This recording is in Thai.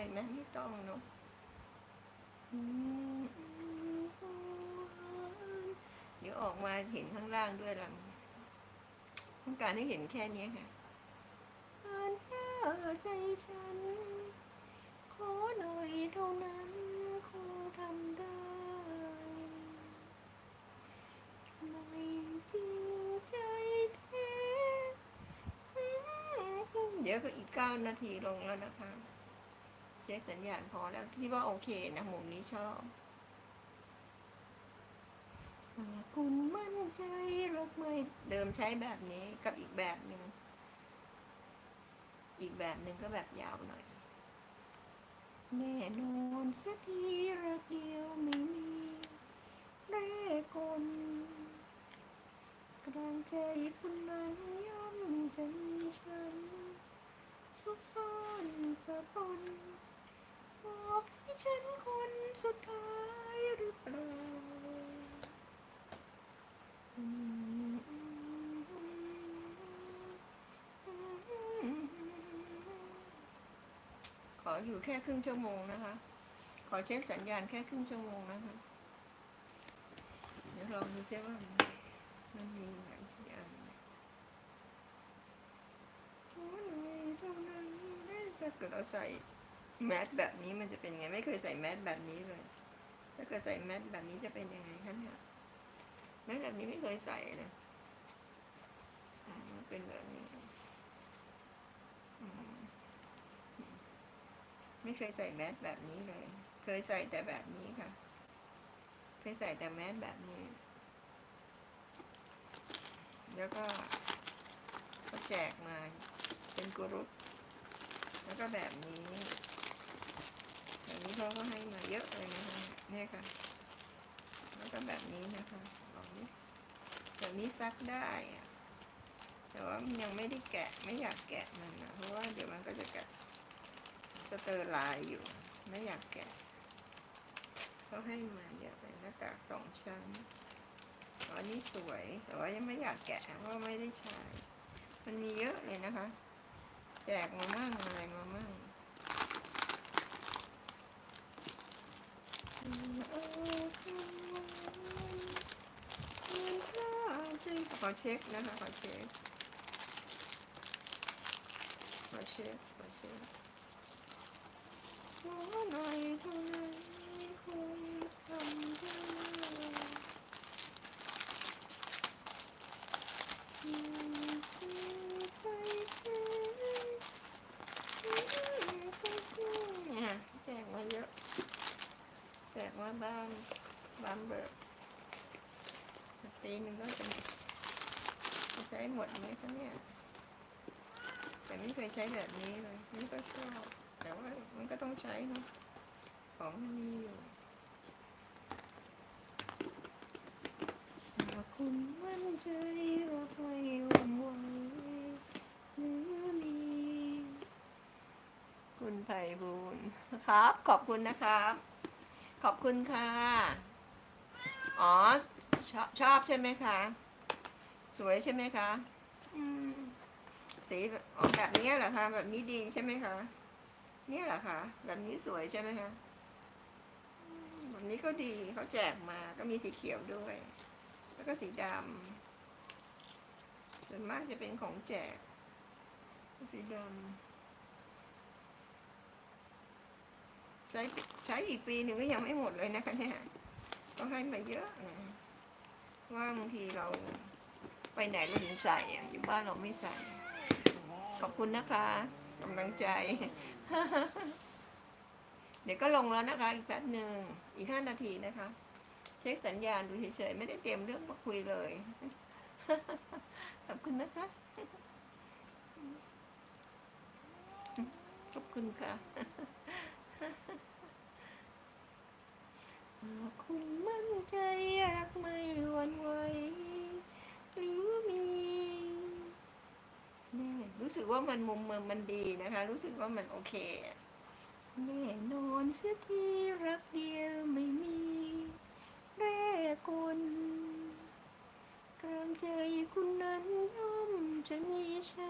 เลยไหมไม่ต้องเนาะเดี๋ยวออกมาเห็นข้างล่างด้วยล่ะต้องการให้เห็นแค่นี้ค่ะอ่านหน้าใจฉัน ขอหน่อยเท่านั้นคงทำได้ ไม่จริงใจแท้เดี๋ยวก็อีกเก้านาทีลงแล้วนะคะ ช็คสัญญาณพอแล้วที่ว่าโอเคนะมุมนี้ชอบคุณมั่นใจรักไม่เดิมใช้แบบนี้กับอีกแบบหนึ่งอีกแบบหนึ่งก็แบบยาวหน่อย แน่นอนสักทีรักเดียวไม่มีแรกคนกลางใจคุณนั้นย่อมจะมีฉัน ซุกซ่อนประปนบอกที่ฉันคนสุดท้ายหรือเปล่าอืมข ออยู่แค่ครึ่งชั่วโมงนะคะ ขอเช็คสัญญาณแค่ครึ่งชั่วโมงนะคะ เดี๋ยวลองดูซิว่ามันมีไหนอย่างโอ้ยเท่านั้นถ้าเกิดเราใส่แมสแบบนี้มันจะเป็นไง ไม่เคยใส่แมสแบบนี้เลย ถ้าเกิดใส่แมสแบบนี้จะเป็นยังไงคะเนี่ยแมสแบบนี้ไม่เคยใส่เลยอืมมันเป็นแบบนี้อืม ไม่เคยใส่แมสแบบนี้เลย เคยใส่แต่แบบนี้ค่ะ เคยใส่แต่แมสแบบนี้ แล้วก็ก็แจกมาเป็นกุรุตแล้วก็แบบนี้แบบนี้เขาก็ให้มาเยอะเลยนะคะเนี่ยค่ะ แล้วก็แบบนี้นะคะลองนี้แบบนี้ซักได้อะแต่ว่ามันยังไม่ได้แกะไม่อยากแกะมันนะเพราะว่าเดี๋ยวมันก็จะแกะ สเตอร์ไลน์อยู่ ไม่อยากแกะเขาให้มาเยอะเลยหน้ากากสองชั้นอันนี้สวย แต่ว่ายังไม่อยากแกะเพราะไม่ได้ใช้ มันมีเยอะเลยนะคะ แจกมามั่งอะไรมามั่งขอเช็คนะคะ ขอเช็ค ขอเช็ค ขอเช็ค ขอหน่อยเท่านั้นคงทำได้เนี่ยแจกมาเยอะแจกมาบ้ แต่ว่ามันก็ต้องใช้เนอะของมันมีอยู่หาคุณมั่นใจว่าไม่วั่นไหวหรือมีคุณไพบูลครับ ขอบคุณนะครับ ขอบคุณค่ะ อ๋อชอบชอบใช่ไหมคะ สวยใช่ไหมคะ อืมสีแบบอ๋อแบบนี้เหรอคะ แบบนี้ดีใช่ไหมคะ นี่ยเหรอคะแบบนี้สวยใช่ไหมคะแบบนี้ก็ดีเขาแจกมาก็มีสีเขียวด้วย แล้วก็สีดำส่วนมากจะเป็นของแจก สีดำใช้ใช้อีกปีหนึ่งก็ยังไม่หมดเลยนะคะเนี่ยก็ให้มาเยอะนะว่าบางทีเราไปไหนเราถึงใส่อะอยู่บ้านเราไม่ใส่ ขอบคุณนะคะ กำลังใจ เดี๋ยวก็ลงแล้วนะคะ อีกแป๊บหนึ่งอีกห้านาทีนะคะ เช็คสัญญาณดูเฉยๆไม่ได้เตรียมเรื่องมาคุยเลย ขอบคุณนะคะ ขอบคุณค่ะ หากคุณมั่นใจรักไม่หวั่นไหวหรือมีแน่ รู้สึกว่ามันมุมเมืองมันดีนะคะ รู้สึกว่ามันโอเคแน่นอนเสียทีรักเดียวไม่มีแร่กลกลางใจคุณนั้นย่อมจะมีฉัน